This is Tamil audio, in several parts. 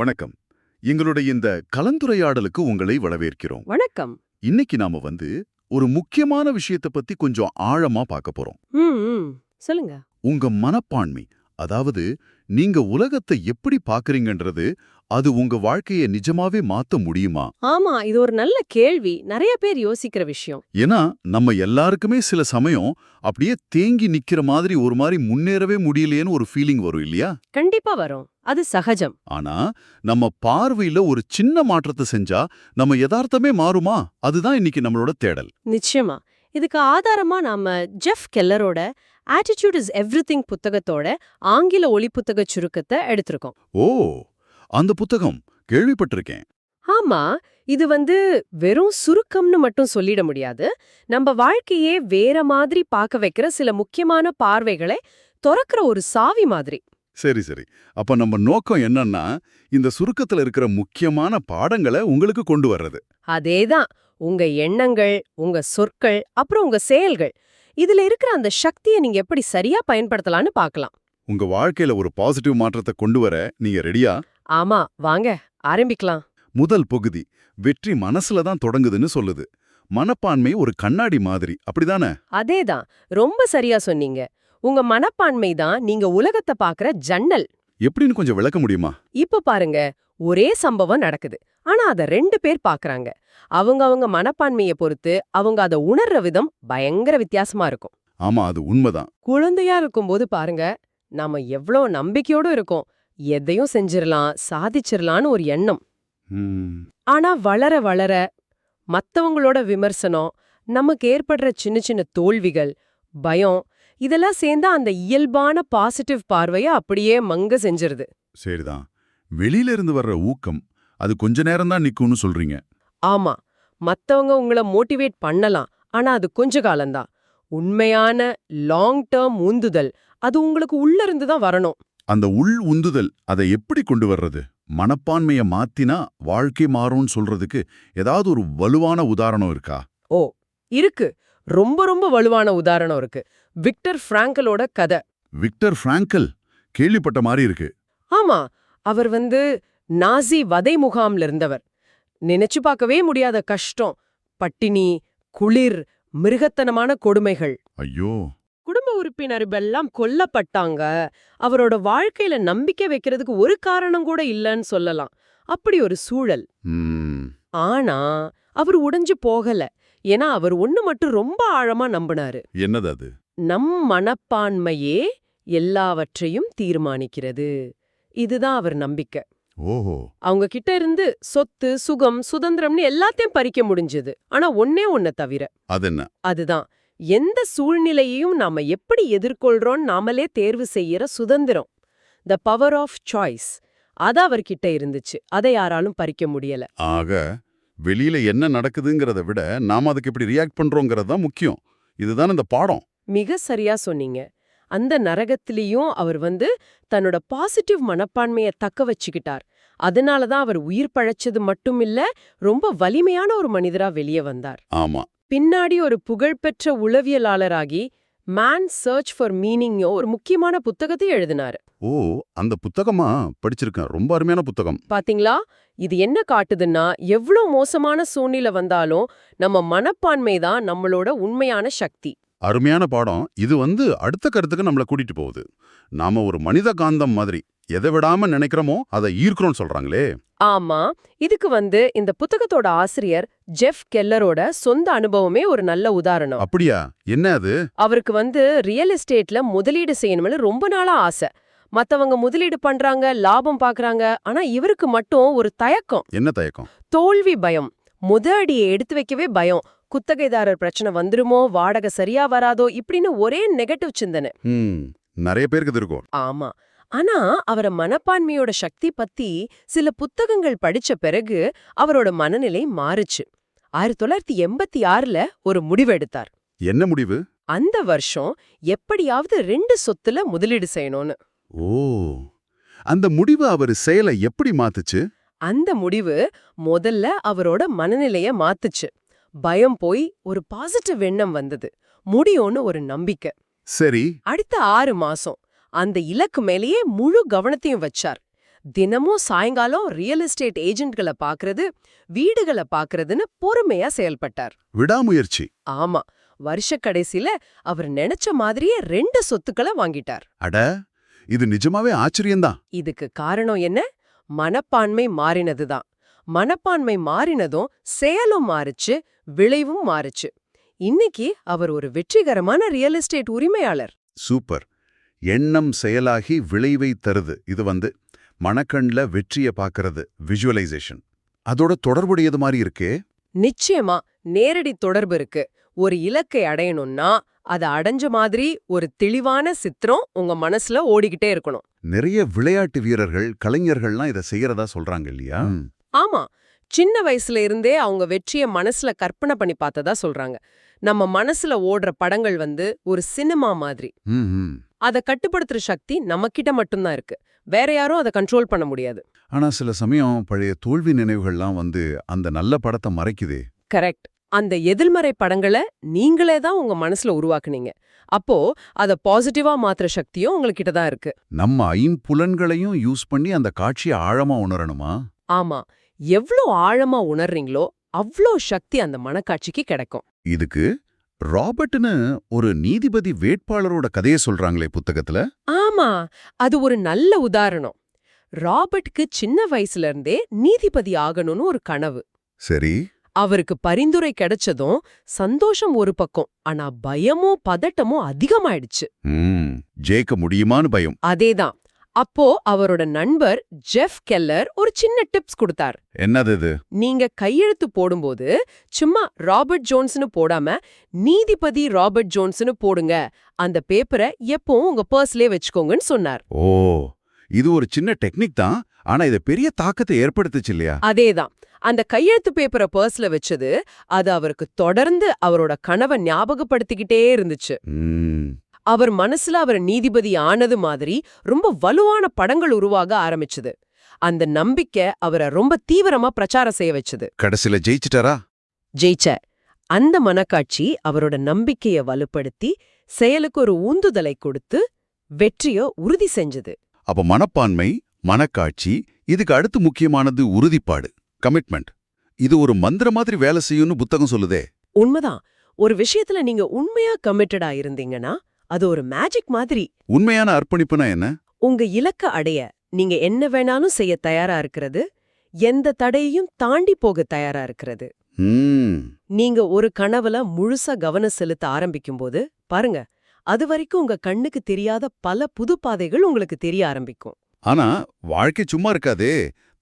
வணக்கம். எங்களுடைய இந்த கலந்துரையாடலுக்கு உங்களை வரவேற்கிறோம். வணக்கம். இன்னைக்கு நாம வந்து ஒரு முக்கியமான விஷயத்த பத்தி கொஞ்சம் ஆழமா பார்க்க போறோம். சொல்லுங்க. உங்க மனப்பான்மை அதாவது நீங்க உலகத்தை எப்படி பாக்குறீங்கன்றது அது உங்க வாழ்க்கைய நிஜமாவே மாத்த முடியுமா? ஆமா இது ஒரு நல்ல கேள்வி. நிறைய பேர் யோசிக்கிற விஷயம். ஏன்னா நம்ம எல்லாருக்குமே சில சமயம் அப்படியே தேங்கி நிக்கிற மாதிரி ஒரு மாதிரி முன்னேறவே முடியலையேன்னு ஒரு ஃபீலிங் வரும் இல்லையா? கண்டிப்பா வரும். அது சகஜம். ஆனா நம்ம பார்வையில ஒரு சின்ன மாற்றத்தை செஞ்சா நம்ம யதார்த்தமே மாறுமா? அதுதான் இன்னைக்கு நம்மளோட தேடல். நிச்சயமா. இதுக்கு ஆதாரமா நாம ஜெஃப் கெல்லரோட ஆட்டிடியூட் இஸ் எவ்ரிதிங் புத்தகத்தோட ஆங்கில ஒளி புத்தக சுருக்கத்தை எடுத்திருக்கோம். ஓ அந்த புத்தகம் கேள்விப்பட்டிருக்கேன். ஆமா இது வந்து வெறும் சுருக்கம்னு மட்டும் சொல்லிட முடியாது. நம்ம வாழ்க்கையே வேற மாதிரி பார்க்க வைக்கிற சில முக்கியமான பார்வைகளை திறக்கிற ஒரு சாவி மாதிரி. சரி சரி. அப்ப நம்ம நோக்கம் என்னன்னா இந்த சுருக்கத்துல இருக்கிற முக்கியமான பாடங்களை உங்களுக்கு கொண்டு வர்றது. அதேதான். உங்க எண்ணங்கள் உங்க சொற்கள் அப்புறம் உங்க செயல்கள். இதுல இருக்கிற அந்த சக்தியை நீங்க எப்படி சரியா பயன்படுத்தலாம்னு பார்க்கலாம். உங்க வாழ்க்கையில ஒரு பாசிட்டிவ் மாற்றத்தை கொண்டு வர நீங்க ரெடியா ஆமா வாங்க ஆரம்பிக்கலாம். முதல் பகுதி வெற்றி மனசுல தான் தொடங்குதுன்னு சொல்லுது. மனப்பான்மை ஒரு கண்ணாடி மாதிரி அப்படிதானே? அதேதான் ரொம்ப சரியா சொன்னீங்க. உங்க மனப்பான்மை தான் நீங்க உலகத்தை பாக்குற ஜன்னல். எப்படின்னு கொஞ்சம் விளக்க முடியுமா? இப்ப பாருங்க ஒரே சம்பவம் நடக்குது. ஆனா அத ரெண்டு பேர் பாக்குறாங்க. அவங்க அவங்க மனப்பான்மையை பொறுத்து அவங்க அத உணர்ற விதம் பயங்கர வித்தியாசமா இருக்கும். ஆமா அது உண்மைதான். குழந்தையா இருக்கும்போது பாருங்க நாம எவ்ளோ நம்பிக்கையோட இருக்கோம். எதையும் செஞ்சிரலாம் சாதிச்சிரலாம்னு ஒரு எண்ணம். ஆனா வளர வளர மத்தவங்களோட விமர்சனம் நமக்கு ஏற்படுற சின்ன சின்ன தோல்விகள் பயம் இதெல்லாம் சேர்ந்தா அந்த இயல்பான பாசிட்டிவ் பார்வைய அப்படியே மங்க செஞ்சிருது. சரிதான். வெளியில இருந்து வர்ற ஊக்கம் அது கொஞ்ச நேரம் தான் நிக்கும்னு சொல்றீங்க. ஆமா. மத்தவங்க உங்கள மோட்டிவேட் பண்ணலாம். ஆனா அது கொஞ்ச காலம்தான். உண்மையான லாங் டேர்ம் உந்துதல் அது உங்களுக்கு உள்ள இருந்து தான் வரணும். அந்த உள் உந்துதல் அதை எப்படி கொண்டு வர்றது? மனப்பான்மைய மாத்தினா வாழ்க்கை மாறும்னு சொல்றதுக்கு ஏதாவது ஒரு வலுவான உதாரணம் இருக்கா? ஓ இருக்கு. ரொம்ப ரொம்ப வலுவான உதாரணம் இருக்கு. விக்டர் பிராங்கலோட கதை. விக்டர் பிராங்கல் கேள்விப்பட்ட மாதிரி இருக்கு. ஆமா அவர் வந்து நாசி வதை முகாம்ல இருந்தவர். நினைச்சு பார்க்கவே முடியாத கஷ்டம். பட்டினி குளிர் மிருகத்தனமான கொடுமைகள். ஐயோ. குடும்ப உறுப்பினர்களெல்லாம் கொல்லப்பட்டாங்க. அவரோட வாழ்க்கையில நம்பிக்கை வைக்கிறதுக்கு ஒரு காரணம் கூட இல்லைன்னு சொல்லலாம். அப்படி ஒரு சூழல். ஆனா அவர் உடைஞ்சு போகல. ஏன்னா அவர் ஒண்ணு மட்டும் ரொம்ப ஆழமா நம்பினாரு. என்னது அது? நம் மனப்பான்மையே எல்லாவற்றையும் தீர்மானிக்கிறது. இதுதான் அவர் நம்பிக்கை. ஓஹோ. அவங்க கிட்ட இருந்து சொத்து சுகம் சுதந்திரம்னு எல்லாத்தையும் பறிக்க முடிஞ்சது. ஆனா ஒன்னே ஒன்ன தவிர. அது என்ன அதுதான். எந்த சூழ்நிலையையும் நாம எப்படி எதிர்கொள்றோம் நாமளே தேர்வு செய்யற சுதந்திரம். த பவர் ஆஃப் சாய்ஸ் அது அவர்கிட்ட இருந்துச்சு. அதை யாராலும் பறிக்க முடியல. ஆக வெளியில என்ன நடக்குதுங்கிறத விட நாம அதுக்கு எப்படி ரியாக்ட் பண்றோங்கிறது தான் முக்கியம். இதுதான் இந்த பாடம். மிக சரியா சொன்னீங்க. அந்த நரகத்திலையும் அவர் வந்து தன்னோட பாசிட்டிவ் மனப்பான்மையை தக்க வச்சுக்கிட்டார். அதனால தான் அவர் உயிர் பழைச்சது மட்டும் இல்ல ரொம்ப வலிமையான ஒரு மனிதரா வெளியே வந்தார். ஆமா. பின்னாடி ஒரு புகழ்பெற்ற உளவியலாளராகி மேன் சர்ச் ஃபார் மீனிங்கோ ஒரு முக்கியமான புத்தகத்தை எழுதினாரு. ஓ அந்த புத்தகமா? படிச்சிருக்கேன். ரொம்ப அருமையான புத்தகம். பாத்தீங்களா? இது என்ன காட்டுதுன்னா எவ்ளோ மோசமான சூழ்நிலை வந்தாலும் நம்ம மனப்பான்மை தான் நம்மளோட உண்மையான சக்தி. அருமையான பாடம். இது வந்து அடுத்த கருத்துக்கு நம்மள கூட்டிட்டு போகுது. நாம ஒரு மனித காந்தம் மாதிரி. எதை விடாம நினைக்கிறோமோ அதை ஈர்க்கிறோம்னு சொல்றாங்களே. ஆமா. இதுக்கு வந்து இந்த புத்தகத்தோட ஆசிரியர் ஜெஃப் கெல்லரோட சொந்த அனுபவமே ஒரு நல்ல உதாரணம். அப்படியா? என்ன அது? அவருக்கு வந்து ரியல் எஸ்டேட்ல முதலீடு செய்யணும்னு ரொம்ப நாளா ஆசை. மத்தவங்க முதலீடு பண்றாங்க லாபம் பாக்குறாங்க ஆனா இவருக்கு மட்டும் ஒரு தயக்கம். என்ன தயக்கம்? தோல்வி பயம். முத அடியை எடுத்து வைக்கவே பயம். குத்தகைதாரர் பிரச்சனை வந்துருமோ வாடகை சரியா வராதோ இப்படின்னு ஒரே நெகட்டிவ் சிந்தனை. நிறைய பேருக்கு இருக்கும். ஆமா. ஆனா அவர மனப்பான்மையோட சக்தி பத்தி சில புத்தகங்கள் படிச்ச பிறகு அவரோட மனநிலை மாறுச்சு. ஆயிரத்தி தொள்ளாயிரத்தி எண்பத்தி ஆறுல ஒரு முடிவெடுத்தார். என்ன முடிவு? அந்த வருஷம் எப்படியாவது ரெண்டு சொத்துல முதலீடு செய்யணும்னு. ஓ அந்த முடிவு அவர் செயலை எப்படி மாத்துச்சு? அந்த முடிவு முதல்ல அவரோட மனநிலைய மாத்துச்சு. பயம் போய் ஒரு பாசிட்டிவ் எண்ணம் வந்தது. முடியும்னு ஒரு நம்பிக்கை. சரி. அடுத்த ஆறு மாசம் அந்த இலக்கு மேலேயே முழு கவனத்தையும் வச்சார். தினமும் சாயங்காலம் ரியல் எஸ்டேட் ஏஜென்ட்களை பாக்குறது வீடுகளை பாக்குறதுன்னு பொறுமையா செயல்பட்டார். விடாமுயற்சி. ஆமா வருஷ கடைசியில அவர் நினைச்ச மாதிரியே ரெண்டு சொத்துக்களை வாங்கிட்டார். அட இது நிஜமாவே ஆச்சரியம்தான். இதுக்கு காரணம் என்ன? மனப்பான்மை மாறினதுதான். மனப்பான்மை மாறினதும் செயலும் மாறுச்சு விளைவும் மாறுச்சு. இன்னைக்கு அவர் ஒரு வெற்றிகரமான ரியல் எஸ்டேட் உரிமையாளர். சூப்பர். எண்ணம் செயலாகி விளைவை தருது. இது வந்து மனக்கண்ல வெற்றிய பார்க்கறது விஷுவலைசேஷன் அதோட தொடர்புடையது மாதிரி இருக்கே. நிச்சயமா நேரடி தொடர்பு இருக்கு. ஒரு இலக்கை அடையணும்னா அதை அடைஞ்ச மாதிரி ஒரு தெளிவான சித்திரம் உங்க மனசுல ஓடிக்கிட்டே இருக்கணும். நிறைய விளையாட்டு வீரர்கள் கலைஞர்கள்லாம் இதை செய்யறதா சொல்றாங்க இல்லையா? ஆமா. சின்ன வயசுல இருந்தே அவங்க வெற்றிய மனசுல கற்பனை பண்ணி பார்த்ததா சொல்றாங்க. நம்ம மனசுல ஓடுற படங்கள் வந்து ஒரு சினிமா மாதிரி. அதை கட்டுப்படுத்துற சக்தி நம்மகிட்ட மட்டும்தான் இருக்கு. வேற யாரும் அதை கண்ட்ரோல் பண்ண முடியாது. ஆனா சில சமயம் பழைய தோல்வி நினைவுகள்லாம் வந்து அந்த நல்ல படத்தை மறைக்குதே. கரெக்ட் அந்த எதிர்மறை படங்களை நீங்களே தான் உங்க மனசுல உருவாக்குனீங்க. அப்போ அத பாசிட்டிவா மாத்துற சக்தியும் உங்ககிட்ட தான் இருக்கு. நம்ம ஐம்புலன்களையும் யூஸ் பண்ணி அந்த காட்சியை ஆழமா உணரணுமா? ஆமா. எவ்ளோ ஆழமா உணர்றீங்களோ அவ்ளோ சக்தி அந்த மனக்காட்சிக்கு கிடைக்கும். இதுக்கு? ராபர்ட்னு ஒரு நீதிபதி வேட்பாளரோட கதையை சொல்றாங்களே புத்தகத்துல? ஆமா அது ஒரு நல்ல உதாரணம். ராபர்ட்க்கு சின்ன வயசுல இருந்தே நீதிபதி ஆகணும்னு ஒரு கனவு. சரி. அவருக்கு பரிந்துரை கிடைச்சதும் சந்தோஷம் ஒரு பக்கம் ஆனா பயமும் பதட்டமும் அதிகமாயிடுச்சு. ஜெயிக்க முடியுமான்னு பயம். அதேதான். அப்போ அவரோட நண்பர் ஜெஃப் கெல்லர் ஒரு சின்ன டிப்ஸ் கொடுத்தார். என்னது இது? நீங்க கையெழுத்து போடும்போது சும்மா ராபர்ட் ஜோன்ஸ்னு போடாம நீதிபதி ராபர்ட் ஜோன்ஸ்னு போடுங்க. அந்த பேப்பரை எப்பவும் உங்க பர்ஸ்லயே வச்சுக்கோங்கன்னு சொன்னார். ஓ இது ஒரு சின்ன டெக்னிக் தான். ஆனா இது பெரிய தாக்கத்தை ஏற்படுத்துச்சு இல்லையா? அதேதான். அந்த கையெழுத்து பேப்பரை பர்ஸ்ல வச்சது அது அவருக்கு தொடர்ந்து அவரோட கனவை ஞாபகப்படுத்திக்கிட்டே இருந்துச்சு. அவர் மனசுல அவர் நீதிபதி ஆனது மாதிரி ரொம்ப வலுவான படங்கள் உருவாக ஆரம்பிச்சது. அந்த நம்பிக்கை அவரை ரொம்ப தீவிரமா பிரச்சாரம் செய்ய வச்சது. கடைசில ஜெயிச்சிட்டாரா? ஜெயிச்சார் அந்த மனக்காட்சி அவரோட நம்பிக்கைய வலுப்படுத்தி செயலுக்கு ஒரு ஊந்துதலை கொடுத்து வெற்றிய உறுதி செஞ்சது. அப்ப மனப்பான்மை மனக்காட்சி இதுக்கு அடுத்து முக்கியமானது உறுதிப்பாடு கமிட்மெண்ட் இது ஒரு மந்திர மாதிரி வேலை செய்யும்னு புத்தகம் சொல்லுதே. உண்மைதான். ஒரு விஷயத்துல நீங்க உண்மையா கமிட்டடா இருந்தீங்கன்னா அது ஒரு மேஜிக் மாதிரி. உண்மையான அர்ப்பணிப்புனா என்ன? உங்க இலக்க அடைய நீங்க என்ன வேணாலும் செய்ய தயாரா இருக்கிறது. எந்த தடையையும் தாண்டி போக தயாரா இருக்கிறது. நீங்க ஒரு கனவுல முழுசா கவனம் செலுத்த ஆரம்பிக்கும்போது பாருங்க அது வரைக்கும் உங்க கண்ணுக்கு தெரியாத பல புது பாதைகள் உங்களுக்கு தெரிய ஆரம்பிக்கும். ஆனா வாழ்க்கை சும்மா இருக்காதே.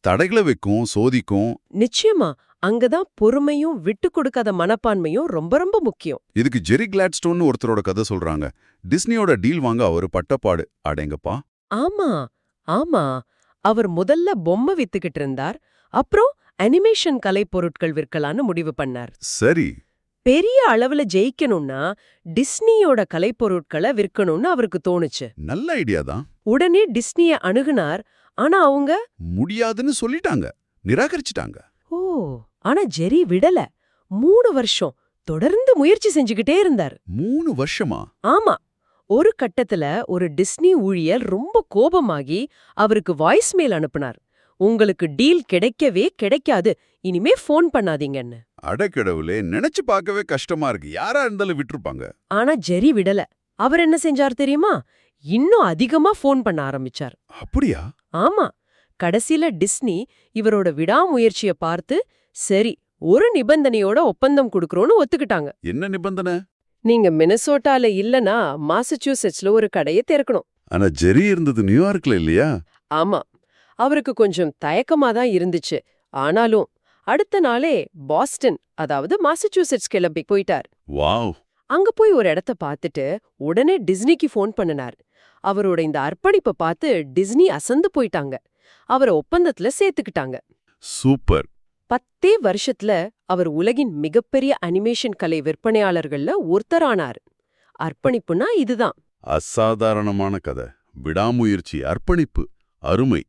தடைகளை வைக்கும் சோதிக்கும். நிச்சயமா அங்கதான் பொறுமையும் விட்டு கொடுக்காத மனப்பான்மையும் ரொம்ப ரொம்ப முக்கியம். இதுக்கு ஜெரி கிளாட்ஸ்டோன் ஒருத்தரோட கதை சொல்றாங்க. டிஸ்னியோட டீல் வாங்க அவர் பட்டப்பாடு. அடேங்கப்பா ஆமா ஆமா. அவர் முதல்ல பொம்மை வித்துக்கிட்டு இருந்தார். அப்புறம் அனிமேஷன் கலைப்பொருட்கள் விற்கலான்னு முடிவு பண்ணார். சரி. பெரிய அளவுல ஜெயிக்கணும்னா டிஸ்னியோட கலைப்பொருட்களை விற்கணும்னு அவருக்கு தோணுச்சு. நல்ல ஐடியா தான். உடனே டிஸ்னிய அணுகுனார். ஆனா அவங்க முடியாதுன்னு சொல்லிட்டாங்க. நிராகரிச்சிட்டாங்க. ஓ. ஆனா ஜெரி விடல. மூணு வருஷம் தொடர்ந்து முயற்சி செஞ்சுக்கிட்டே இருந்தார். மூணு வருஷமா? ஆமா. ஒரு கட்டத்துல ஒரு டிஸ்னி ஊழியர் ரொம்ப கோபமாகி அவருக்கு வாய்ஸ்மெயில் அனுப்புனார். உங்களுக்கு டீல் கிடைக்கவே கிடைக்காது. இனிமே ஃபோன் பண்ணாதீங்கன்னு. அடக்கடவுளே நினைச்சு பார்க்கவே கஷ்டமா இருக்கு. யாரா இருந்தாலும் விட்டுருப்பாங்க. ஆனா ஜெரி விடல. அவர் என்ன செஞ்சார் தெரியுமா? இன்னும் அதிகமா ஃபோன் பண்ண ஆரம்பிச்சார். அப்படியா? ஆமா. கடைசில டிஸ்னி இவரோட விடாமுயற்சிய பார்த்து சரி ஒரு நிபந்தனையோட ஒப்பந்தம் குடுக்கறோம்னு ஒத்துக்கிட்டாங்க. என்ன நிபந்தனை? நீங்க மினசோட்டால இல்லனா மாசச்சூசெட்ஸ்ல ஒரு கடையை திறக்கணும். ஆனா ஜெரி இருந்தது நியூயார்க்ல இல்லையா? ஆமா. அவருக்கு கொஞ்சம் தயக்கமா தான் இருந்துச்சு. ஆனாலும் அடுத்த நாளே பாஸ்டன் அதாவது மாசச்சூசெட்ஸ் கிளம்பி போயிட்டார். வாவ். அங்க போய் ஒரு இடத்த பார்த்துட்டு உடனே டிஸ்னிக்கு ஃபோன் பண்ணினார். அவரோட இந்த அர்ப்பணிப்பை பார்த்து டிஸ்னி அசந்து போயிட்டாங்க. அவரை ஒப்பந்தத்துல சேர்த்துக்கிட்டாங்க. சூப்பர். பத்தே வருஷத்துல அவர் உலகின் மிகப்பெரிய அனிமேஷன் கலை விற்பனையாளர்கள்ல ஒருத்தரானார். அர்ப்பணிப்புனா இதுதான். அசாதாரணமான கதை. விடாமுயற்சி அர்ப்பணிப்பு அருமை.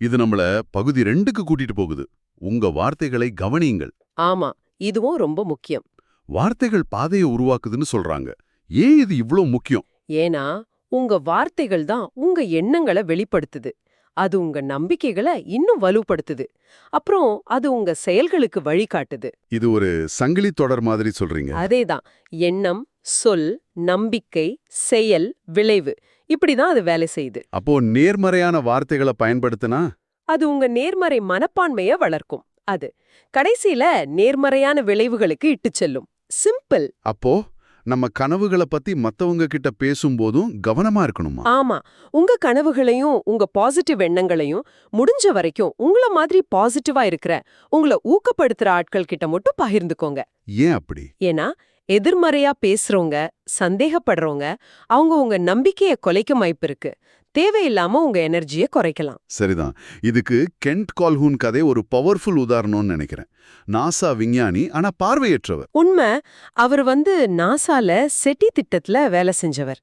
இது நம்மள பகுதி ரெண்டுக்கு கூட்டிட்டு போகுது. உங்க வார்த்தைகளை கவனியுங்கள். ஆமா இதுவும் ரொம்ப முக்கியம். வார்த்தைகள் பாதையை உருவாக்குதுன்னு சொல்றாங்க. ஏன் இது இவ்ளோ முக்கியம்? ஏன்னா உங்க வார்த்தைகள் தான் உங்க எண்ணங்களை வெளிப்படுத்துது. அது உங்க நம்பிக்கைகளை இன்னும் வலுப்படுத்துது. அப்புறம் அது உங்க செயல்களுக்கு வழிகாட்டுது. இது ஒரு சங்கிலி தொடர் மாதிரி சொல்றீங்க. அதேதான். எண்ணம் சொல் நம்பிக்கை செயல் விளைவு இப்படிதான் அது வேலை செய்யுது. அப்போ நேர்மறையான வார்த்தைகளை பயன்படுத்தினா? அது உங்க நேர்மறை மனப்பான்மைய வளர்க்கும். அது கடைசியில நேர்மறையான விளைவுகளுக்கு இட்டுச் செல்லும். சிம்பிள். அப்போ? நம்ம கனவுகளை பத்தி மத்தவங்க கிட்ட பேசும்போதும் கவனமா இருக்கணுமா? ஆமா. உங்க கனவுகளையும் உங்க பாசிட்டிவ் எண்ணங்களையும் முடிஞ்ச வரைக்கும் உங்கள மாதிரி பாசிட்டிவா இருக்கிற உங்களை ஊக்கப்படுத்துற ஆட்கள் கிட்ட மட்டும் பகிர்ந்துக்கோங்க. ஏன் அப்படி? ஏன்னா எதிர்மறையா பேசுறவங்க சந்தேகப்படுறவங்க அவங்க உங்க நம்பிக்கைய குலைக்க வாய்ப்பு இருக்கு. தேவையில்லாம உங்க எனர்ஜியை குறைக்கலாம். சரிதான். இதுக்கு கென்ட் கால்ஹூன் கதை ஒரு பவர்ஃபுல் உதாரணம்னு நினைக்கிறேன். நாசா விஞ்ஞானி ஆனா பார்வையற்றவர். உண்மை அவர் வந்து நாசால செட்டி திட்டத்துல வேலை செஞ்சவர்.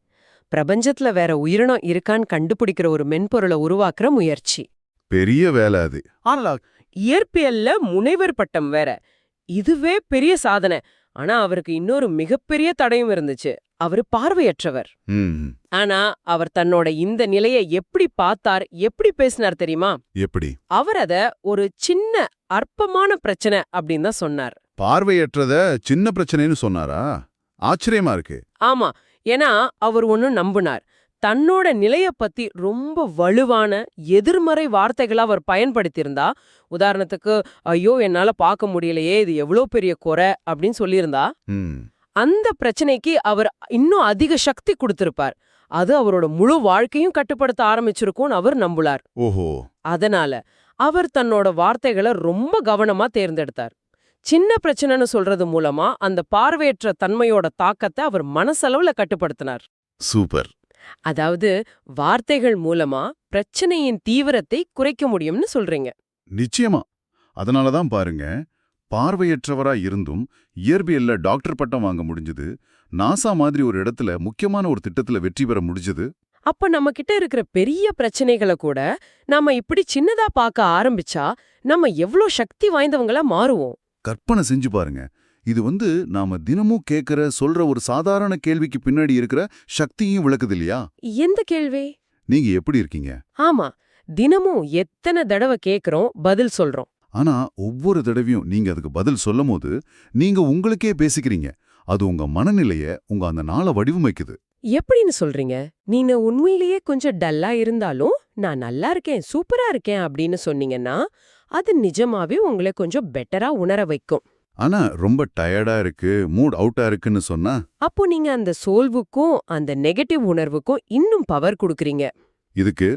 பிரபஞ்சத்துல வேற உயிரினம் இருக்கான்னு கண்டுபிடிக்கிற ஒரு மென்பொருளை உருவாக்குற முயற்சி. பெரிய வேலை அது. ஆனா இயற்பியல்ல முனைவர் பட்டம் வேற. இதுவே பெரிய சாதனை. ஆனா அவருக்கு இன்னொரு மிகப்பெரிய தடையும் இருந்துச்சு. அவர் பார்வையற்றவர். ஆனா அவர் தன்னோட இந்த நிலையை எப்படி பார்த்தார் எப்படி பேசினார் தெரியுமா? எப்படி? அவர் அத ஒரு சின்ன அற்பமான பிரச்சனை அப்படின்னு தான் சொன்னார். பார்வையற்றத சின்ன பிரச்சனைன்னு சொன்னாரா? ஆச்சரியமா இருக்கு. ஆமா. ஏன்னா அவர் ஒன்னு நம்புனார். தன்னோட நிலைய பத்தி ரொம்ப வலுவான எதிர்மறை வார்த்தைகளை அவர் பயன்படுத்தியிருந்தா உதாரணத்துக்கு ஐயோ என்னால பார்க்க முடியலையே இது எவ்வளோ பெரிய குறை அப்படின்னு சொல்லியிருந்தா அந்த பிரச்சனைக்கு அவர் இன்னும் அதிக சக்தி கொடுத்திருப்பார். அது அவரோட முழு வாழ்க்கையும் கட்டுப்படுத்த ஆரம்பிச்சிருக்கும்னு அவர் நம்புலார். ஓஹோ. அதனால அவர் தன்னோட வார்த்தைகளை ரொம்ப கவனமா தேர்ந்தெடுத்தார். சின்ன பிரச்சனைன்னு சொல்றது மூலமா அந்த பார்வையற்ற தன்மையோட தாக்கத்தை அவர் மனசளவுல கட்டுப்படுத்தினார். சூப்பர். அதாவது வார்த்தைகள் மூலமா பிரச்சனையின் தீவிரத்தை குறைக்க முடியும்னு சொல்றீங்க. நிச்சயமா. அதனால தான் பாருங்க பார்வையற்றவரா இருந்தும் இயற்பியல்ல டாக்டர் பட்டம் வாங்க முடிஞ்சது. நாசா மாதிரி ஒரு இடத்துல முக்கியமான ஒரு திட்டத்துல வெற்றி பெற முடிஞ்சது. அப்ப நம்ம கிட்ட இருக்கிற பெரிய பிரச்சனைகளை கூட நாம இப்படி சின்னதா பார்க்க ஆரம்பிச்சா நம்ம எவ்ளோ சக்தி வாய்ந்தவங்களா மாறுவோம்? கற்பனை செஞ்சு பாருங்க. இது வந்து நாம தினமும் கேட்கிற சொல்ற ஒரு சாதாரண கேள்விக்கு பின்னாடி இருக்கிற சக்தியும் விளக்குது இல்லையா எந்த கேள்வி? நீங்க எப்படி இருக்கீங்க? ஆமா. தினமும் எத்தனை தடவை கேக்குறோம் பதில் சொல்றோம். ஆனா ஒவ்வொரு தடவையும் நீங்க அதுக்கு பதில் சொல்லும் போது நீங்க உங்களுக்கே பேசிக்கிறீங்க. அது உங்க மனநிலைய உங்க அந்த நாளை வடிவமைக்குது. எப்படின்னு சொல்றீங்க? நீங்க உண்மையிலேயே கொஞ்சம் டல்லா இருந்தாலும் நான் நல்லா இருக்கேன் சூப்பரா இருக்கேன் அப்படின்னு சொன்னீங்கன்னா அது நிஜமாவே உங்களை கொஞ்சம் பெட்டரா உணர வைக்கும். ஆனா ரொம்ப டயர்டா இருக்கு மூட் அவுட்டா இருக்குன்னு சொன்னா? அப்போ நீங்க அந்த சோல்வுக்கும் அந்த நெகட்டிவ் உணர்வுக்கும் இன்னும் பவர் கொடுக்கறீங்க. இதுக்கு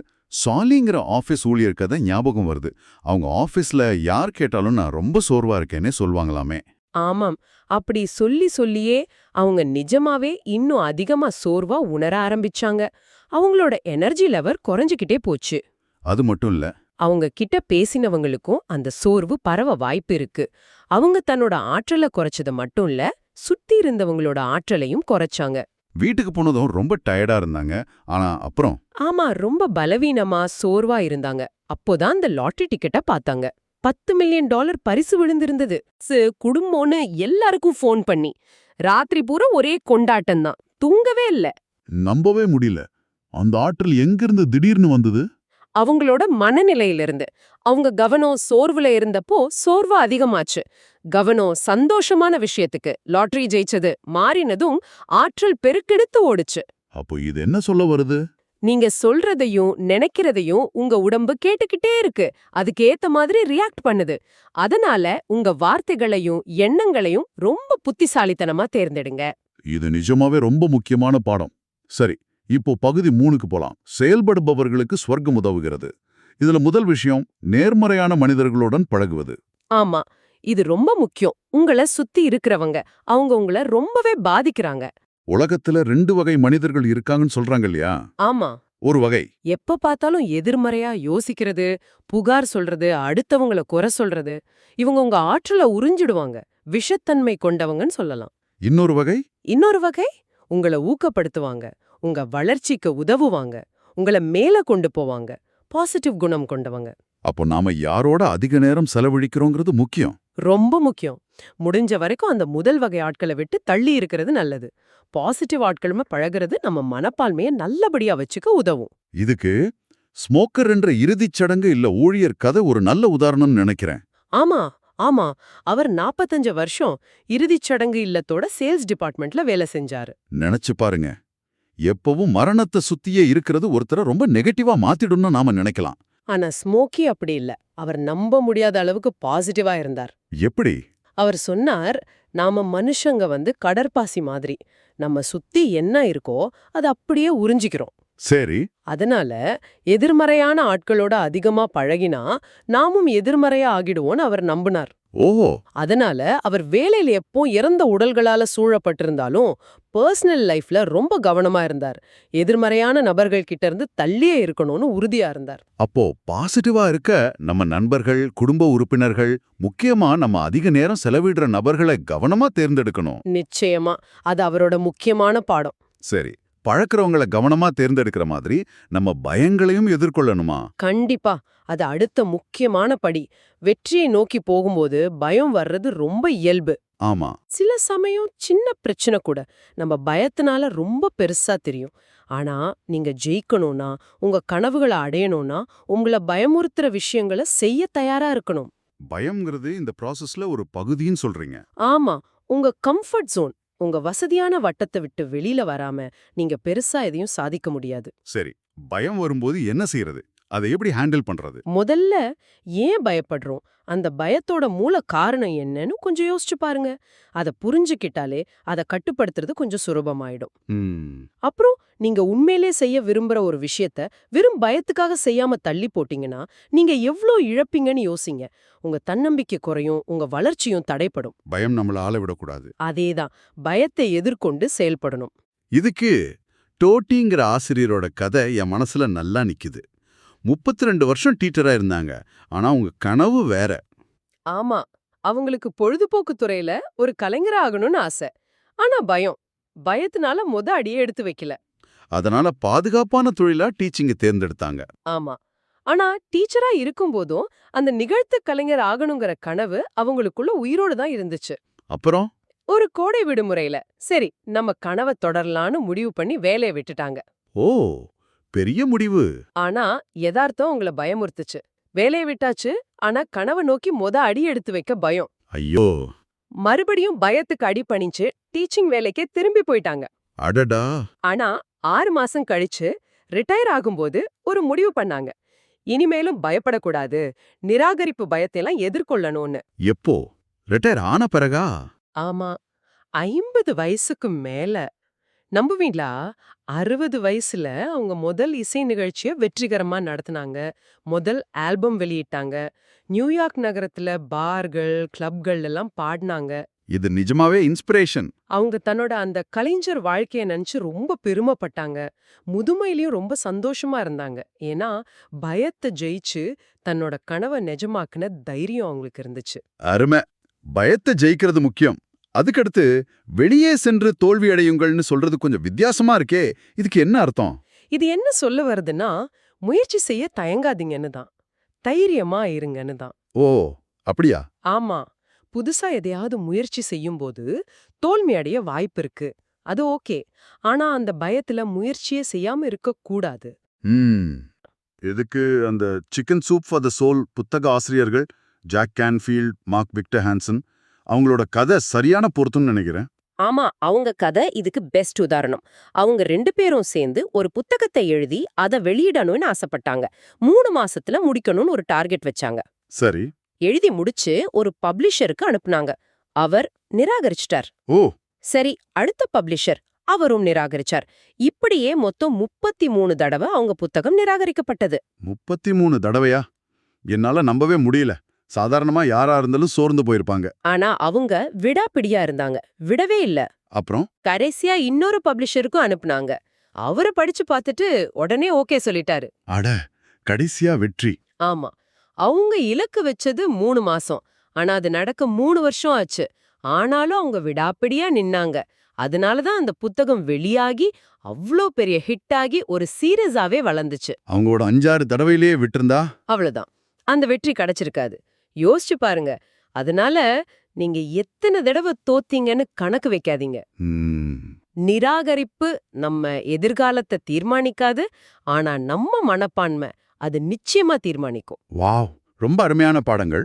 சாலிங்கிற ஆபீஸ் ஊழியர் கதை ஞாபகம் வருது. அவங்க ஆபீஸ்ல யார் கேட்டாலும் நான் ரொம்ப சோர்வா இருக்கேனே சொல்வாங்களாமே. ஆமாம். அப்படி சொல்லி சொல்லியே அவங்க நிஜமாவே இன்னும் அதிகமா சோர்வா உணர ஆரம்பிச்சாங்க. அவங்களோட எனர்ஜி லெவல் குறைஞ்சுக்கிட்டே போச்சு. அது மட்டும் இல்ல. அவங்க கிட்ட பேசினவங்களுக்கும் அந்த சோர்வு பரவ வாய்ப்பு இருக்கு. அவங்க தன்னோட ஆற்றலை குறைச்சது மட்டும் இல்ல சுத்தி இருந்தவங்களோட ஆற்றலையும் குறைச்சாங்க. வீட்டுக்கு போனதும் ரொம்ப டயர்டா இருந்தாங்க. ஆனா அப்புறம் ஆமா ரொம்ப பலவீனமா சோர்வா இருந்தாங்க. அப்போதான் அந்த லாட்டரி டிக்கெட்ட பார்த்தாங்க. பத்து மில்லியன் டாலர் பரிசு விழுந்திருந்தது. குடும்பம்னு எல்லாருக்கும் ஃபோன் பண்ணி. ராத்திரி பூரா ஒரே கொண்டாட்டம் தான் தூங்கவே இல்ல. நம்பவே முடியல. அந்த ஆற்றல் எங்கிருந்து திடீர்னு வந்தது? அவங்களோட மனநிலையிலிருந்து. அவங்க கவனம் சோர்வுல இருந்தப்போ சோர்வு அதிகமாச்சு. கவனம் சந்தோஷமான விஷயத்துக்கு லாட்டரி ஜெயிச்சது மாறினதும் ஆற்றல் பெருக்கெடுத்து ஓடுச்சு. அப்போ இது என்ன சொல்ல வருது? நீங்க சொல்றதையும் நினைக்கிறதையும் உங்க உடம்பு கேட்டுக்கிட்டே இருக்கு. அதுக்கு ஏத்த மாதிரி ரியாக்ட் பண்ணுது. அதனால உங்க வார்த்தைகளையும் எண்ணங்களையும் ரொம்ப புத்திசாலித்தனமா தேர்ந்தெடுங்க. இது நிஜமாவே ரொம்ப முக்கியமான பாடம். சரி இப்போ பகுதி மூணுக்கு போலாம். செயல்படுபவர்களுக்கு ஸ்வர்க்கம் உதவுகிறது. இதுல முதல் விஷயம் நேர்மறையான மனிதர்களுடன் பழகுவது. ஆமா. இது ரொம்ப முக்கியம். உங்கள சுத்தி இருக்கிறவங்க அவங்க உங்கள ரொம்பவே பாதிக்கிறாங்க. உலகத்துல ரெண்டு வகை மனிதர்கள் இருக்காங்கன்னு சொல்றாங்க இல்லையா? ஆமா. ஒரு வகை. எப்ப பார்த்தாலும் எதிர்மறையா யோசிக்கிறது புகார் சொல்றது அடுத்தவங்கள குறை சொல்றது இவங்க உங்க ஆற்றல உறிஞ்சிடுவாங்க. விஷத்தன்மை கொண்டவங்கன்னு சொல்லலாம். இன்னொரு வகை? இன்னொரு வகை உங்கள ஊக்கப்படுத்துவாங்க. உங்க வளர்ச்சிக்கு உதவுவாங்க. உங்கள மேல கொண்டு போவாங்க. பாசிட்டிவ் குணம் கொண்டவங்க. அப்போ நாம யாரோட அதிக நேரம் செலவழிக்கிறோங்கிறது முக்கியம். ரொம்ப முக்கியம். முடிஞ்ச வரைக்கும் அந்த முதல் வகை ஆட்களை விட்டு தள்ளி இருக்கிறது நல்லது. பாசிட்டிவ் ஆட்களுமே பழகுறது நம்ம மனப்பான்மையை நல்லபடியா வச்சுக்க உதவும். இதுக்கு ஸ்மோக்கர் என்ற இறுதிச் சடங்கு இல்ல ஊழியர் கதை ஒரு நல்ல உதாரணம்னு நினைக்கிறேன். ஆமா ஆமா. அவர் 45 வருஷம் இறுதிச் சடங்கு இல்லத்தோட சேல்ஸ் டிபார்ட்மெண்ட்ல வேலை செஞ்சாரு. நினைச்சு பாருங்க. எப்பவும் மரணத்தை சுத்தியே இருக்கிறது ஒருத்தரை ரொம்ப நெகட்டிவா மாத்திடும்னு நாம நினைக்கலாம். ஆனா ஸ்மோக்கி அப்படி இல்ல. அவர் நம்ப முடியாத அளவுக்கு பாசிட்டிவா இருந்தார். எப்படி? அவர் சொன்னார் நாம மனுஷங்க வந்து கடற்பாசி மாதிரி. நம்ம சுத்தி என்ன இருக்கோ அது அப்படியே உறிஞ்சிக்கிறோம். சரி. அதனால எதிர்மறையான ஆட்களோட அதிகமா பழகினா நாமும் எதிர்மறையா ஆகிடுவோன்னு அவர் நம்பினார். ஓஹோ அதனால அவர் வேலையில எப்போ இறந்த உடல்களால சூழப்பட்டிருந்தாலும் பர்சனல் லைஃப்ல ரொம்ப கவனமா இருந்தார். எதிர்மறையான நபர்கள் கிட்ட இருந்து தள்ளியே இருக்கணும்னு உறுதியா இருந்தார். அப்போ பாசிட்டிவா இருக்க நம்ம நண்பர்கள் குடும்ப உறுப்பினர்கள் முக்கியமா நம்ம அதிக நேரம் செலவிடுற நபர்களை கவனமா தேர்ந்தெடுக்கணும். நிச்சயமா. அது அவரோட முக்கியமான பாடம். சரி. பழக்கிறவங்களை கவனமா தேர்ந்தெடுக்கிற மாதிரி நம்ம பயங்களையும் எதிர்கொள்ளணுமா? கண்டிப்பா. அது அடுத்த முக்கியமான படி. வெற்றியை நோக்கி போகும்போது பயம் வர்றது ரொம்ப இயல்பு. ஆமா. சில சமயம் சின்ன பிரச்சனை கூட நம்ம பயத்தினால ரொம்ப பெருசா தெரியும். ஆனா நீங்க ஜெயிக்கணும்னா உங்க கனவுகளை அடையணும்னா உங்களை பயமுறுத்துற விஷயங்களை செய்ய தயாரா இருக்கணும். பயம்ங்கிறது இந்த ப்ராசஸ்ல ஒரு பகுதின்னு சொல்றீங்க. ஆமா. உங்க கம்ஃபர்ட் ஜோன் உங்க வசதியான வட்டத்தை விட்டு வெளியில வராம நீங்க பெருசா எதையும் சாதிக்க முடியாது. சரி பயம் வரும்போது என்ன செய்யறது அதை எப்படி ஹேண்டில் பண்றது? முதல்ல ஏன் பயப்படுறோம்? அந்த பயத்தோட மூல காரணம் என்னன்னு கொஞ்சம் யோசிச்சு பாருங்க. அத புரிஞ்சுக்கிட்டாலே அதை கட்டுப்படுத்துறது கொஞ்சம் சுலபமாயிடும். அப்புறம் நீங்க உண்மையிலே செய்ய விரும்புற ஒரு விஷயத்த வெறும் பயத்துக்காக செய்யாம தள்ளி போட்டீங்கன்னா நீங்க எவ்ளோ இழப்பீங்கன்னு யோசிங்க. உங்க தன்னம்பிக்கை குறையும் உங்க வளர்ச்சியும் தடைப்படும். பயம் நம்மள ஆள விடக்கூடாது. அதேதான். பயத்தை எதிர்கொண்டு செயல்படணும். இதுக்கு டோட்டிங்கிற ஆசிரியரோட கதை என் மனசுல நல்லா நிக்குது. முப்பத்தி ரெண்டு வருஷம் டீச்சரா இருந்தாங்க. ஆனா உங்க கனவு வேற. ஆமா. அவங்களுக்கு பொழுதுபோக்கு துறையில ஒரு கலைஞர் ஆகணும்னு ஆசை. ஆனா பயம். பயத்தினால முத அடியே எடுத்து வைக்கல. அதனால பாதுகாப்பான தொழிலா டீச்சிங்க தேர்ந்தெடுத்தாங்க. ஆமா. ஆனா டீச்சரா இருக்கும்போதும் அந்த நிகழ்த்து கலைஞர் ஆகணுங்கிற கனவு அவங்களுக்குள்ள உயிரோடு தான் இருந்துச்சு. அப்புறம்? ஒரு கோடை விடுமுறையில. சரி நம்ம கனவை தொடரலான்னு முடிவு பண்ணி வேலையை விட்டுட்டாங்க. ஓ! பெரிய முடிவு. ஆனா யதார்த்தம் உங்கள பயமுறுத்துச்சு. வேலையை விட்டாச்சு ஆனா கனவை நோக்கி மொத அடி எடுத்து வைக்க பயம். ஐயோ. மறுபடியும் பயத்துக்கு அடி பணிச்சு டீச்சிங் வேலைக்கே திரும்பி போயிட்டாங்க. அடடா. ஆனா ஆறு மாசம் கழிச்சு ரிட்டையர் ஆகும்போது ஒரு முடிவு பண்ணாங்க. இனிமேலும் பயப்படக்கூடாது நிராகரிப்பு பயத்தையெல்லாம் எதிர்கொள்ளணும்னு. எப்போ? ரிட்டையர் ஆன பிறகா? ஆமா. ஐம்பது வயசுக்கு மேல. நம்புவீங்களா? அறுபது வயசுல அவங்க முதல் இசை நிகழ்ச்சிய வெற்றிகரமா நடத்துனாங்க. முதல் ஆல்பம் வெளியிட்டாங்க. நியூயார்க் நகரத்துல பார்கள் கிளப்கள் எல்லாம் பாடினாங்க. இது நிஜமாவே இன்ஸ்பிரேஷன். அவங்க தன்னோட அந்த கலைஞர் வாழ்க்கைய நினைச்சு ரொம்ப பெருமைப்பட்டாங்க. முதுமையிலயும் ரொம்ப சந்தோஷமா இருந்தாங்க. ஏன்னா பயத்தை ஜெயிச்சு தன்னோட கனவை நிஜமாக்குன தைரியம் அவங்களுக்கு இருந்துச்சு. அருமை. பயத்தை ஜெயிக்கிறது முக்கியம். அதுக்கடுத்து வெளியே சென்று தோல்வி அடையுங்கள்னு சொல்றது கொஞ்சம் வித்தியாசமா இருக்கே இதுக்கு என்ன அர்த்தம்? இது என்ன சொல்ல வருதுன்னா முயற்சி செய்ய தயங்காதீங்கன்னு தான். தைரியமா இருங்கன்னு தான். ஓ அப்படியா? ஆமா. புதுசா எதையாவது முயற்சி செய்யும்போது தோல்வி அடைய வாய்ப்பு இருக்கு. அது ஓகே. ஆனா அந்த பயத்துல முயற்சியே செய்யாம இருக்க கூடாது ம். இதுக்கு அந்த chicken soup for the soul புத்தக ஆசிரியர்கள் Jack Canfield Mark Victor Hansen அவங்களோட கதை சரியான பொருத்தம்னு நினைக்கிறேன். ஆமா அவங்க கதை இதுக்கு பெஸ்ட் உதாரணம். அவங்க ரெண்டு பேரும் சேர்ந்து ஒரு புத்தகத்தை எழுதி அதை வெளியிடணும்னு ஆசைப்பட்டாங்க. மூணு மாசத்துல முடிக்கணும்னு ஒரு டார்கெட் வச்சாங்க. சரி. எழுதி முடிச்சு ஒரு பப்ளிஷருக்கு அனுப்புனாங்க. அவர் நிராகரிச்சிட்டார். ஓ! சரி அடுத்த பப்ளிஷர் அவரும் நிராகரிச்சார். இப்படியே மொத்தம் முப்பத்தி மூணு தடவை அவங்க புத்தகம் நிராகரிக்கப்பட்டது. முப்பத்தி மூணு தடவையா? என்னால நம்பவே முடியல. சாதாரணமா யாரா இருந்தாலும் சோர்ந்து போயிருப்பாங்க. ஆனா அவங்க விடாப்பிடியா இருந்தாங்க. விடவே இல்ல. அப்புறம்? கடைசியா இன்னொரு பப்ளிஷருக்கும் அனுப்புனாங்க. அவரை படிச்சு பார்த்துட்டு உடனே ஓகே சொல்லிட்டாரு. அட கடைசியா வெற்றி. ஆமா. அவங்க இலக்கு வச்சது மூணு மாசம். ஆனா அது நடக்க மூணு வருஷம் ஆச்சு. ஆனாலும் அவங்க விடாப்பிடியா நின்னாங்க. அதனாலதான் அந்த புத்தகம் வெளியாகி அவ்ளோ பெரிய ஹிட் ஆகி ஒரு சீரியஸாவே வளர்ந்துச்சு. அவங்களோட அஞ்சாறு தடவையிலேயே விட்டிருந்தா? அவ்வளவுதான். அந்த வெற்றி கிடைச்சிருக்காது. யோசிச்சு பாருங்க. அதனால நீங்க எத்தனை தடவை தோத்தீங்கன்னு கணக்கு வைக்காதீங்க. நிராகரிப்பு நம்ம எதிர்காலத்தை தீர்மானிக்காது. ஆனா நம்ம மனப்பான்மை அது நிச்சயமா தீர்மானிக்கும். வாவ்! ரொம்ப அருமையான பாடங்கள்.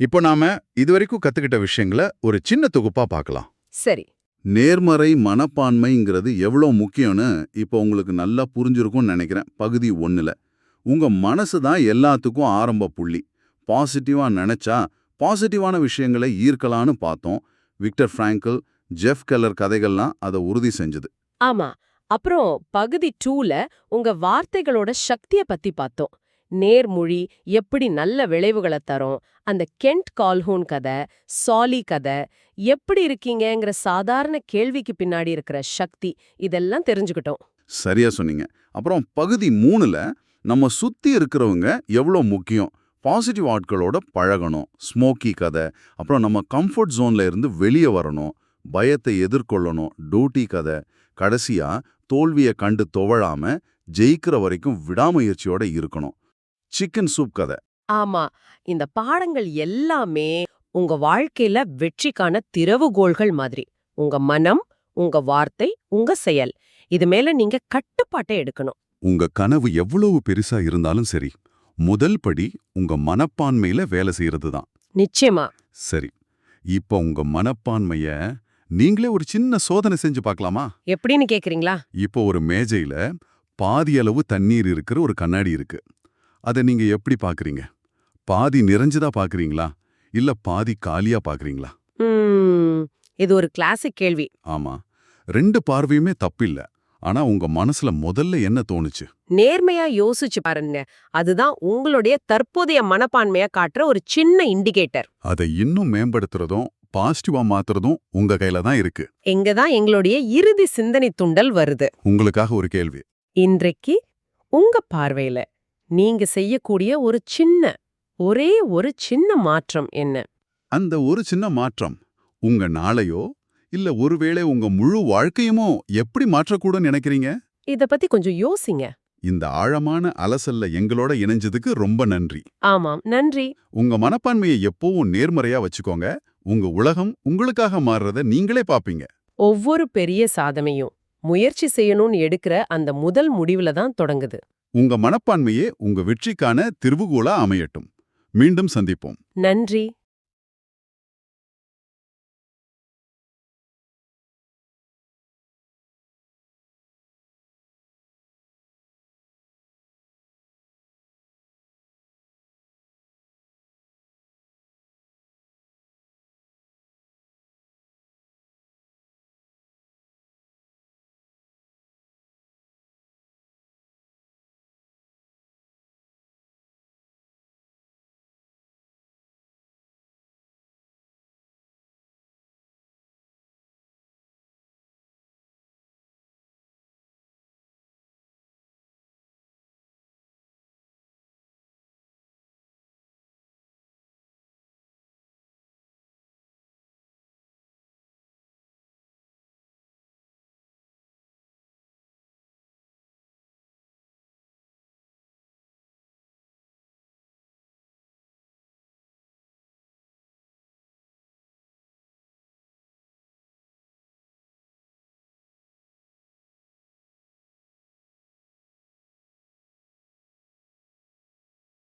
இப்போ நாம இதுவரைக்கும் கத்துக்கிட்ட விஷயங்களை ஒரு சின்ன தொகுப்பா பார்க்கலாம். சரி. நேர்மறை மனப்பான்மைங்கிறது எவ்வளோ முக்கியம்னு இப்போ உங்களுக்கு நல்லா புரிஞ்சிருக்கும்னு நினைக்கிறேன் பகுதி ஒன்றுல உங்க மனசு தான் எல்லாத்துக்கும் ஆரம்ப புள்ளி. பாசிட்டிவா நினைச்சா பாசிட்டிவான விஷயங்களை ஈர்க்கலான்னு பார்த்தோம். விக்டர் ஃப்ராங்கல் ஜெஃப் கெல்லர் கதைகள்லாம் அதை உறுதி செஞ்சது. ஆமா. அப்புறம் பகுதி டூல உங்க வார்த்தைகளோட சக்திய பத்தி பார்த்தோம். நேர்மொழி எப்படி நல்ல விளைவுகளை தரும் அந்த கென்ட் கால்ஹூன் கதை சாலி கதை எப்படி இருக்கீங்கங்கிற சாதாரண கேள்விக்கு பின்னாடி இருக்கிற சக்தி இதெல்லாம் தெரிஞ்சுக்கிட்டோம். சரியா சொன்னீங்க. அப்புறம் பகுதி மூணுல நம்ம சுத்தி இருக்கிறவங்க எவ்வளோ முக்கியம்? பாசிட்டிவ் ஆட்களோட பழகணும். ஸ்மோக்கி கதை. அப்புறம் நம்ம கம்ஃபர்ட் ஜோன்ல இருந்து வெளியே வரணும். பயத்தை எதிர்கொள்ளணும். டூட்டி கதை. கடைசியா தோல்வியை கண்டு துவழாம ஜெயிக்கிற வரைக்கும் விடாமுயற்சியோட இருக்கணும். சிக்கன் சூப் கதை. ஆமா. இந்த பாடங்கள் எல்லாமே உங்க வாழ்க்கையில வெற்றிக்கான திறவுகோள்கள் மாதிரி. உங்க மனம் உங்க வார்த்தை உங்க செயல். இது மேல நீங்க கட்டுப்பாட்டை எடுக்கணும். உங்க கனவு எவ்வளவு பெருசா இருந்தாலும் சரி முதல் படி உங்க மனப்பான்மையில வேலை செய்யறது தான் நிச்சயமா. சரி. இப்போ உங்க மனப்பான்மைய நீங்களே ஒரு சின்ன சோதனை செஞ்சு பார்க்கலாமா? எப்படின்னு கேக்குறீங்களா? இப்போ ஒரு மேஜையில பாதி அளவு தண்ணீர் இருக்கிற ஒரு கண்ணாடி இருக்கு. அதை நீங்க எப்படி பாக்குறீங்க பாதி நிறைஞ்சதா பாக்குறீங்களா இல்ல பாதி காலியா பாக்குறீங்களா இது ஒரு கிளாசிக் கேள்வி. ஆமா. ரெண்டு பார்வையுமே தப்பில்ல. ஆனா உங்க மனசுல முதல்ல என்ன தோணுச்சு? நேர்மையா யோசிச்சு பாருங்க. அதுதான் உங்களுடைய தற்போதைய மனப்பான்மைய காட்டுற ஒரு சின்ன இண்டிகேட்டர் அதை இன்னும் மேம்படுத்துறதும் பாசிட்டிவா மாத்துறதும் உங்க கையில தான் இருக்கு. இங்கதான் எங்களுடைய இறுதி சிந்தனை துண்டல் வருது. உங்களுக்காக ஒரு கேள்வி. இன்றைக்கு உங்க பார்வையில நீங்க செய்யக்கூடிய ஒரு சின்ன ஒரே ஒரு சின்ன மாற்றம் என்ன? அந்த ஒரு சின்ன மாற்றம் உங்க நாளையோ இல்ல ஒருவேளை உங்க முழு வாழ்க்கையுமோ எப்படி மாற்றக்கூடும் நினைக்கிறீங்க? இத பத்தி கொஞ்சம் யோசிங்க. இந்த ஆழமான அலசல்ல எங்களோட இணைஞ்சதுக்கு ரொம்ப நன்றி. ஆமாம் நன்றி. உங்க மனப்பான்மையை எப்பவும் நேர்மறையா வச்சுக்கோங்க. உங்க உலகம் உங்களுக்காக மாறுறத நீங்களே பாப்பீங்க. ஒவ்வொரு பெரிய சாதனையும் முயற்சி செய்யணும்னு எடுக்கிற அந்த முதல் முடிவுல தான் தொடங்குது. உங்க மனப்பான்மையே உங்க வெற்றிக்கான திருவுகோலா அமையட்டும். மீண்டும் சந்திப்போம். நன்றி.